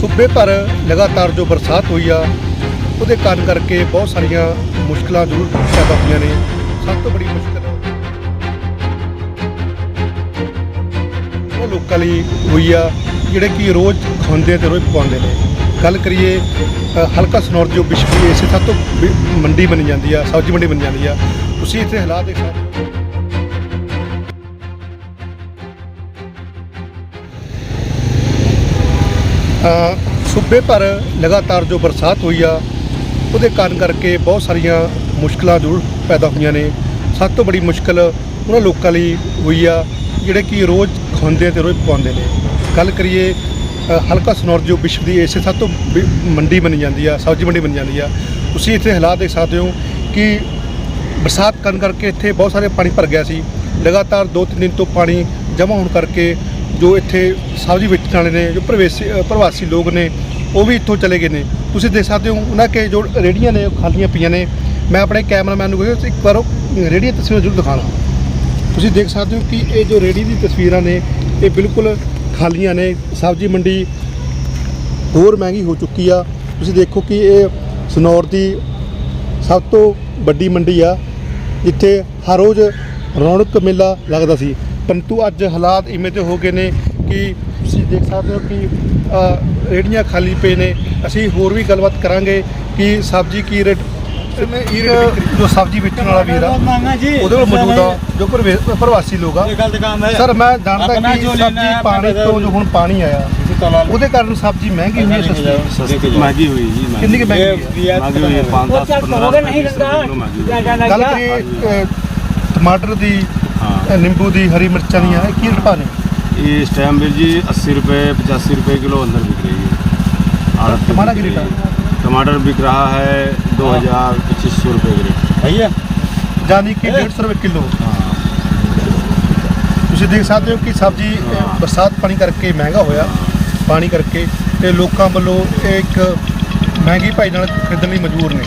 ਸੂਬੇ ਭਰ ਲਗਾਤਾਰ ਜੋ ਬਰਸਾਤ ਹੋਈ ਆ, ਉਹਦੇ ਕਾਰਨ ਕਰਕੇ ਬਹੁਤ ਸਾਰੀਆਂ ਮੁਸ਼ਕਲਾਂ ਜ਼ਰੂਰ ਪੈਦਾ ਹੋਈਆਂ ਨੇ। ਸਭ ਤੋਂ ਬੜੀ ਮੁਸ਼ਕਲ ਉਹ ਲੋਕਾਂ ਲਈ ਹੋਈ ਆ, ਜਿਹੜੇ ਕਿ ਰੋਜ਼ ਖਾਂਦੇ ਤੇ ਰੋਜ਼ ਪਕਾਉਂਦੇ ਨੇ। ਗੱਲ ਕਰੀਏ ਹਲਕਾ ਸਨੌਰ ਜੋ ਵਿਸ਼ਵ ਇਸੇ ਸਭ ਤੋਂ ਮੰਡੀ ਬਣੀ ਜਾਂਦੀ ਆ, ਸਬਜ਼ੀ ਮੰਡੀ ਬਣੀ ਜਾਂਦੀ ਆ। ਤੁਸੀਂ ਇੱਥੇ ਹਾਲਾਤ ਦੇਖ ਸਕਦੇ ਹੋ। ਸੂਬੇ ਭਰ ਲਗਾਤਾਰ ਜੋ ਬਰਸਾਤ ਹੋਈ ਆ, ਉਹਦੇ ਕਾਰਨ ਕਰਕੇ ਬਹੁਤ ਸਾਰੀਆਂ ਮੁਸ਼ਕਲਾਂ ਜ਼ਰੂਰ ਪੈਦਾ ਹੋਈਆਂ ਨੇ। ਸਭ ਤੋਂ ਬੜੀ ਮੁਸ਼ਕਲ ਉਹਨਾਂ ਲੋਕਾਂ ਲਈ ਹੋਈ ਆ, ਜਿਹੜੇ ਕਿ ਰੋਜ਼ ਖਾਂਦੇ ਤੇ ਰੋਜ਼ ਪਕਾਉਂਦੇ ਨੇ। ਗੱਲ ਕਰੀਏ ਹਲਕਾ ਸਨੌਰ ਜੋ ਵਿਸ਼ਵ ਦੀ ਇਸੇ ਸਭ ਤੋਂ ਵੀ ਮੰਡੀ ਬਣੀ ਜਾਂਦੀ ਆ, ਸਬਜ਼ੀ ਮੰਡੀ ਬਣੀ ਜਾਂਦੀ ਆ, ਤੁਸੀਂ ਇੱਥੇ ਹਾਲਾਤ ਦੇਖ ਸਕਦੇ ਹੋ ਕਿ ਬਰਸਾਤ ਕਰਨ ਕਰਕੇ ਇੱਥੇ ਬਹੁਤ ਸਾਰੇ ਪਾਣੀ ਭਰ ਗਿਆ ਸੀ। ਲਗਾਤਾਰ 2-3 ਦਿਨ ਤੋਂ ਪਾਣੀ ਜਮ੍ਹਾਂ ਹੋਣ ਕਰਕੇ ਜੋ ਇੱਥੇ ਸਬਜ਼ੀ ਵੇਚਣ ਵਾਲੇ ਨੇ, ਜੋ ਪ੍ਰਵੇਸੀ ਪ੍ਰਵਾਸੀ ਲੋਕ ਨੇ, ਉਹ ਵੀ ਇੱਥੋਂ ਚਲੇ ਗਏ ਨੇ। ਤੁਸੀਂ ਦੇਖ ਸਕਦੇ ਹੋ, ਉਹਨਾਂ ਕੇ ਜੋ ਰੇੜੀਆਂ ਨੇ, ਉਹ ਖਾਲੀਆਂ ਪਈਆਂ ਨੇ। ਮੈਂ ਆਪਣੇ ਕੈਮਰਾਮੈਨ ਨੂੰ ਕਹਾਂ ਇੱਕ ਵਾਰ ਉਹ ਰੇੜੀਆਂ ਤਸਵੀਰਾਂ ਜ਼ਰੂਰ ਦਿਖਾਣਾ ਤੁਸੀਂ ਦੇਖ ਸਕਦੇ ਹੋ ਕਿ ਇਹ ਜੋ ਰੇੜੀ ਦੀ ਤਸਵੀਰਾਂ ਨੇ, ਇਹ ਬਿਲਕੁਲ ਖਾਲੀਆਂ ਨੇ। ਸਬਜ਼ੀ ਮੰਡੀ ਹੋਰ ਮਹਿੰਗੀ ਹੋ ਚੁੱਕੀ ਆ। ਤੁਸੀਂ ਦੇਖੋ ਕਿ ਇਹ ਸਨੌਰ ਦੀ ਸਭ ਤੋਂ ਵੱਡੀ ਮੰਡੀ ਆ। ਜਿੱਥੇ ਹਰ ਰੋਜ਼ ਰੌਣਕ ਮੇਲਾ ਲੱਗਦਾ ਸੀ। ਪਰੰਤੂ ਅੱਜ ਹਾਲਾਤ ਇਵੇਂ ਤੇ ਹੋ ਗਏ ਨੇ ਕਿ ਤੁਸੀਂ ਦੇਖ ਸਕਦੇ ਹੋ ਕਿ ਰੇੜੀਆਂ ਖਾਲੀ ਪਏ ਨੇ। ਅਸੀਂ ਹੋਰ ਵੀ ਗੱਲਬਾਤ ਕਰਾਂਗੇ ਕਿ ਸਬਜ਼ੀ ਕੀ ਰੇਟ ਜੋ ਸਬਜ਼ੀ ਵੇਚਣ ਵਾਲਾ ਵੀਰ ਆ। ਉਹਦੇ ਕੋਲ ਮੌਜੂਦ ਆ ਜੋ ਪ੍ਰਵਾਸੀ ਲੋਕ ਆ। ਸਰ ਮੈਂ ਜਾਣਦਾ ਕਿ ਸਬਜ਼ੀ ਪਾਣੀ ਤੋਂ ਜੋ ਹੁਣ ਪਾਣੀ ਆਇਆ ਉਹਦੇ ਕਾਰਨ ਸਬਜ਼ੀ ਮਹਿੰਗੀ ਹੋਈ ਸਸਤੀ? ਮਹਿੰਗੀ ਹੋਈ ਜੀ ਕਿੰਨੀ ਕਿ ਮਹਿੰਗੀ ਮਹਿੰਗੀ ਹੋਈ 5 10 15 ਗੱਲ ਕਰੀਏ ਟਮਾਟਰ ਦੀ हाँ ਅ, ਨਿੰਬੂ ਦੀ ਹਰੀ ਮਿਰਚਾਂ ਦੀਆਂ ਇਹ ਕੀ ਰੇਟ ਪਾ ਨੇ ये इस टाइम भी जी अस्सी रुपए पचासी रुपए किलो अंदर बिक रही है आड़त पे टमाटर बिक की रही रेट है। टमाटर बिक रहा है दो हजार पच्चीस सौ रुपए के रेट भैया ਯਾਨੀ ਕਿ 150 ਰੁਪਏ ਕਿਲੋ हाँ ਤੁਸੀਂ ਦੇਖ ਸਕਦੇ ਹੋ ਕਿ ਸਬਜ਼ੀ ਅ, ਹਾਂ। ਬਰਸਾਤ ਪਾਣੀ ਕਰਕੇ ਮਹਿੰਗਾ ਹੋਇਆ ਪਾਣੀ ਕਰਕੇ ਤੇ ਲੋਕਾਂ ਵੱਲੋਂ ਇਹ ਇੱਕ ਮਹਿੰਗੀ ਭਾਈ ਨਾਲ ਖਰੀਦਣ ਲਈ ਮਜਬੂਰ ਨੇ